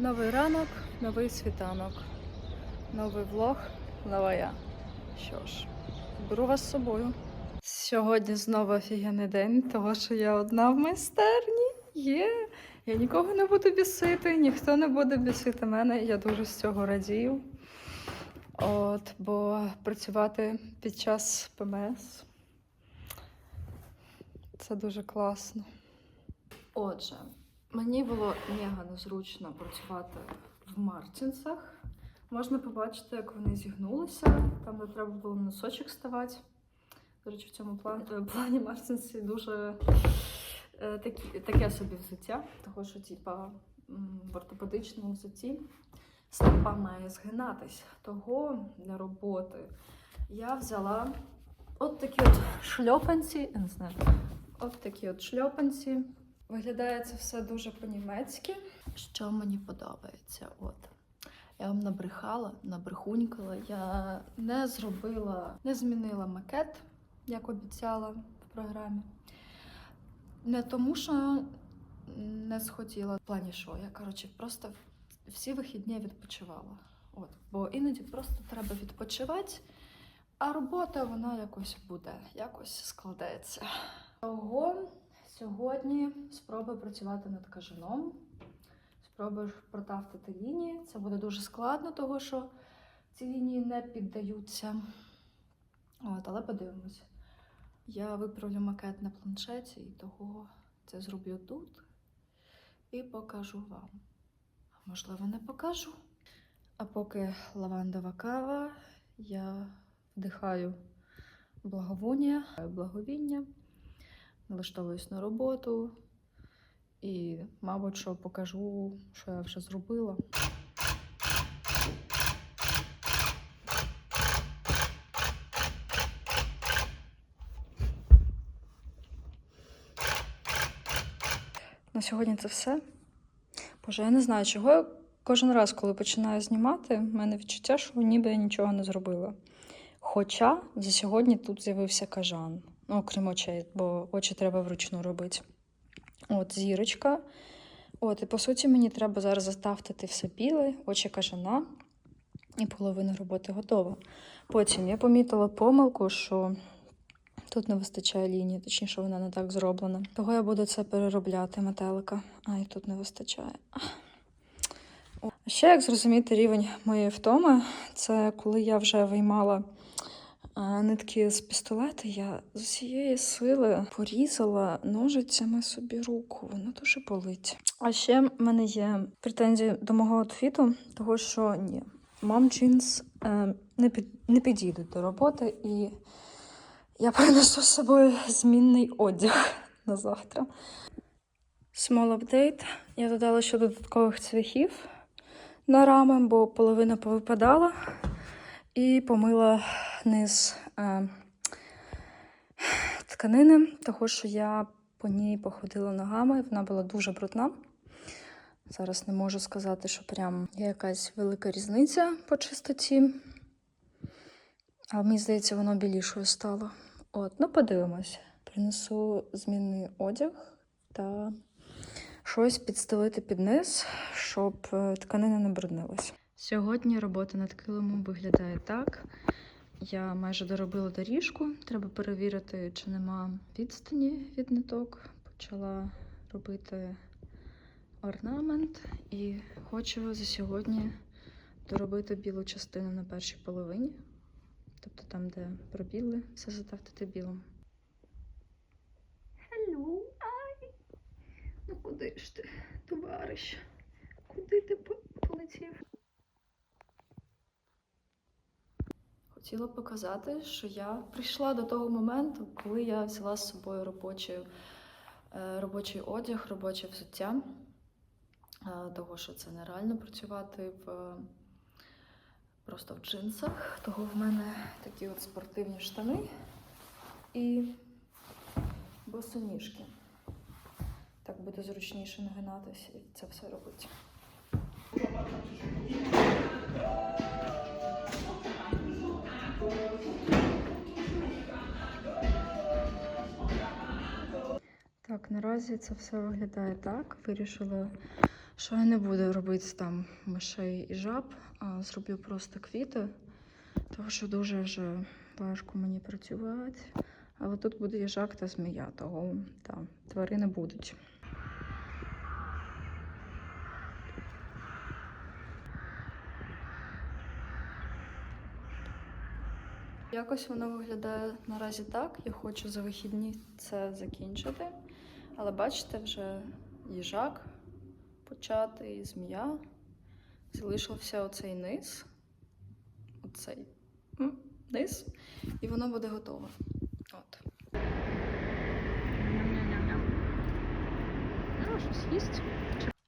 Новий ранок, новий світанок, новий влог, нова я. Що ж, беру вас з собою. Сьогодні знову офігенний день, того що я одна в майстерні. Є. Я нікого не буду бісити, ніхто не буде бісити мене. Я дуже з цього радію. От, бо працювати під час ПМС це дуже класно. Отже, мені було мега незручно працювати в Мартінсах. Можна побачити, як вони зігнулися, там де треба було на носочок ставати. До речі, в цьому плані, е, плані Мартінсі дуже е, такі, таке собі взуття, того що типа, в ортопедичному взутті стопа має згинатись. Того для роботи я взяла от такі от шльопанці, я не знаю, от такі от шльопанці. Виглядає це все дуже по-німецьки. Що мені подобається? От. Я вам набрехала, набрехунькала. Я не зробила, не змінила макет, як обіцяла в програмі. Не тому, що не схотіла в плані, що я коротше просто всі вихідні відпочивала. От. Бо іноді просто треба відпочивати, а робота вона якось буде, якось складеться. Того сьогодні спробую працювати над кажаном. Спробую протавтити лінії. Це буде дуже складно, тому що ці лінії не піддаються. От, але подивимось. Я виправлю макет на планшеті і того це зроблю тут і покажу вам. Можливо, не покажу. А поки лавандова кава, я вдихаю благовоння, благовіння, налаштовуюсь на роботу і, мабуть, що покажу, що я вже зробила. На сьогодні це все. Боже, я не знаю, чого я кожен раз, коли починаю знімати, в мене відчуття, що ніби я нічого не зробила. Хоча за сьогодні тут з'явився кажан, ну, окрім очей, бо очі треба вручну робити. От зірочка. От, і по суті, мені треба зараз заставтити все біле, очі кажана, і половина роботи готова. Потім я помітила помилку, що тут не вистачає лінії, точніше, вона не так зроблена. Того я буду це переробляти метелика. А, і тут не вистачає. Ще як зрозуміти рівень моєї втоми, це коли я вже виймала нитки з пістолета, я з усієї сили порізала ножицями собі руку. Воно дуже болить. А ще в мене є претензії до мого аутфіту, того що ні, мам джинс е, не, під, не підійдуть до роботи, і я принесу з собою змінний одяг на завтра. Small update. Я додала ще додаткових цвяхів на рами, бо половина повипадала. І помила низ е, тканини, того що я по ній походила ногами, вона була дуже брудна. Зараз не можу сказати, що прям є якась велика різниця по чистоті. А мені здається, воно білішою стало. От, ну подивимось. Принесу змінний одяг та щось підстелити під низ, щоб е, тканина не бруднилась. Сьогодні робота над килимом виглядає так. Я майже доробила доріжку. Треба перевірити, чи нема відстані від ниток. Почала робити орнамент і хочу за сьогодні доробити білу частину на першій половині. Тобто там, де пробіли, все затавтити білим. Hello, ай! Ну куди ж ти, товариш? Куди ти полетів? Хотіла показати, що я прийшла до того моменту, коли я взяла з собою робочий, е, робочий одяг, робоче взуття. Е, Того, що це нереально працювати в просто в джинсах. Того в мене такі от спортивні штани і босоніжки. Так буде зручніше нагинатися і це все робити. Так, наразі це все виглядає так. Вирішила що я не буду робити там мишей і жаб, а зроблю просто квіти, тому що дуже вже важко мені працювати. Але тут буде їжак та змія, того там тварини будуть. Якось воно виглядає наразі так. Я хочу за вихідні це закінчити. Але бачите, вже їжак почати змія. Залишився оцей низ. Оцей низ. І воно буде готове. От.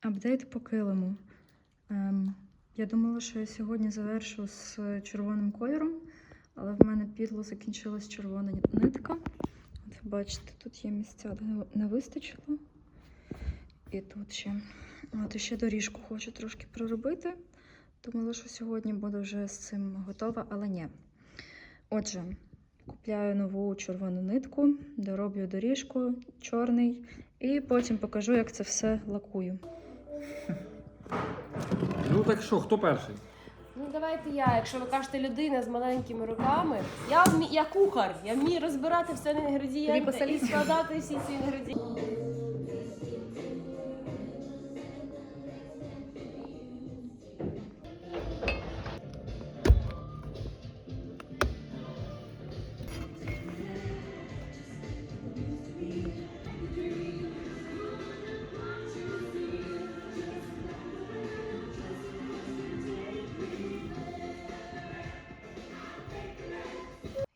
Апдейт по килиму. Ем, я думала, що я сьогодні завершу з червоним кольором, але в мене підло закінчилась червона нитка. От бачите, тут є місця, де не- вистачило. І тут ще. От ще доріжку хочу трошки проробити. Думала, що сьогодні буду вже з цим готова, але ні. Отже, купляю нову червону нитку, дороблю доріжку, чорний, і потім покажу, як це все лакую. Ну так що, хто перший? Давайте я, якщо ви кажете людина з маленькими руками, я вмі... я кухар, я вмію розбирати все інгредієнти і складати всі ці інгредієнти.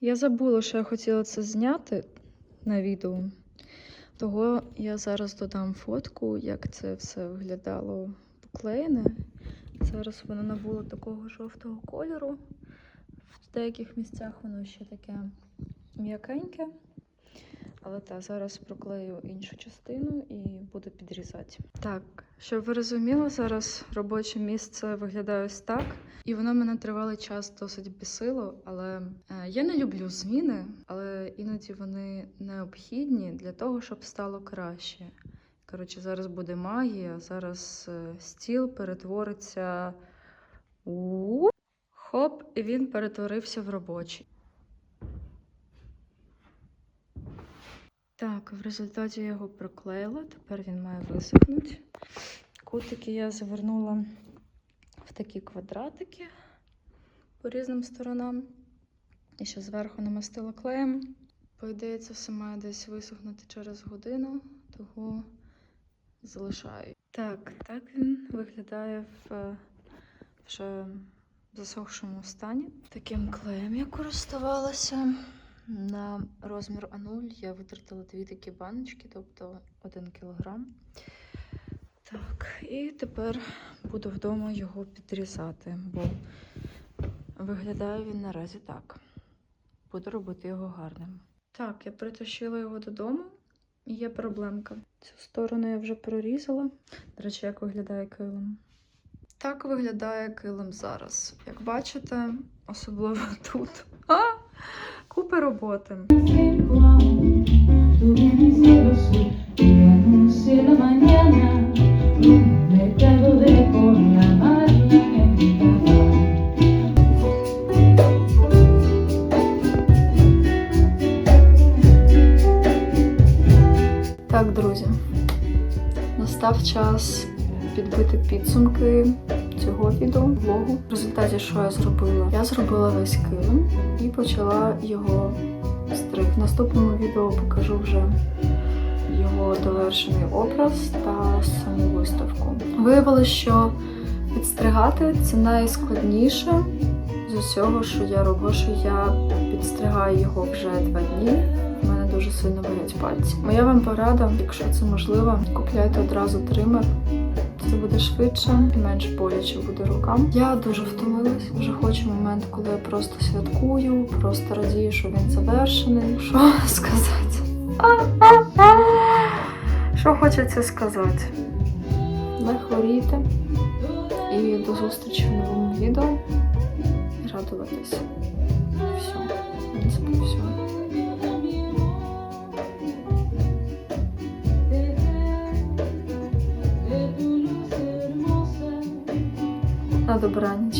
Я забула, що я хотіла це зняти на відео. Того я зараз додам фотку, як це все виглядало поклеєне. Зараз воно набуло такого жовтого кольору. В деяких місцях воно ще таке м'якеньке. Але так, зараз проклею іншу частину і буду підрізати. Так, щоб ви розуміли, зараз робоче місце виглядає ось так. І воно мене тривалий час досить бісило, але е, я не люблю зміни, але іноді вони необхідні для того, щоб стало краще. Коротше, зараз буде магія, зараз е, стіл перетвориться у хоп, і він перетворився в робочий. Так, в результаті я його проклеїла, тепер він має висохнути. Кутики я завернула в такі квадратики по різним сторонам. І ще зверху намастила клеєм. По ідеї, це все має десь висохнути через годину, того залишаю. Так, так він виглядає в е, вже засохшому стані. Таким клеєм я користувалася. На розмір А0 я витратила дві такі баночки, тобто 1 кілограм. Так, і тепер буду вдома його підрізати, бо виглядає він наразі так. Буду робити його гарним. Так, я притащила його додому, і є проблемка. Цю сторону я вже прорізала. До речі, як виглядає килим. Так виглядає килим зараз. Як бачите, особливо тут. А! Купа роботи. Так, друзі, настав час підбити підсумки цього відео, влогу. В результаті, що я зробила? Я зробила весь килим і почала його стриг. В наступному відео покажу вже його довершений образ та саму виставку. Виявилося, що підстригати це найскладніше з усього, що я роблю, що я підстригаю його вже два дні. У мене дуже сильно болять пальці. Моя вам порада, якщо це можливо, купляйте одразу тример. Це буде швидше і менш боляче буде рукам. Я дуже втомилась. Вже хочу момент, коли я просто святкую, просто радію, що він завершений. Що сказати? Що хочеться сказати? Не хворійте. І до зустрічі в новому відео. Радуватись. Все. В принципі, все. На добраніч.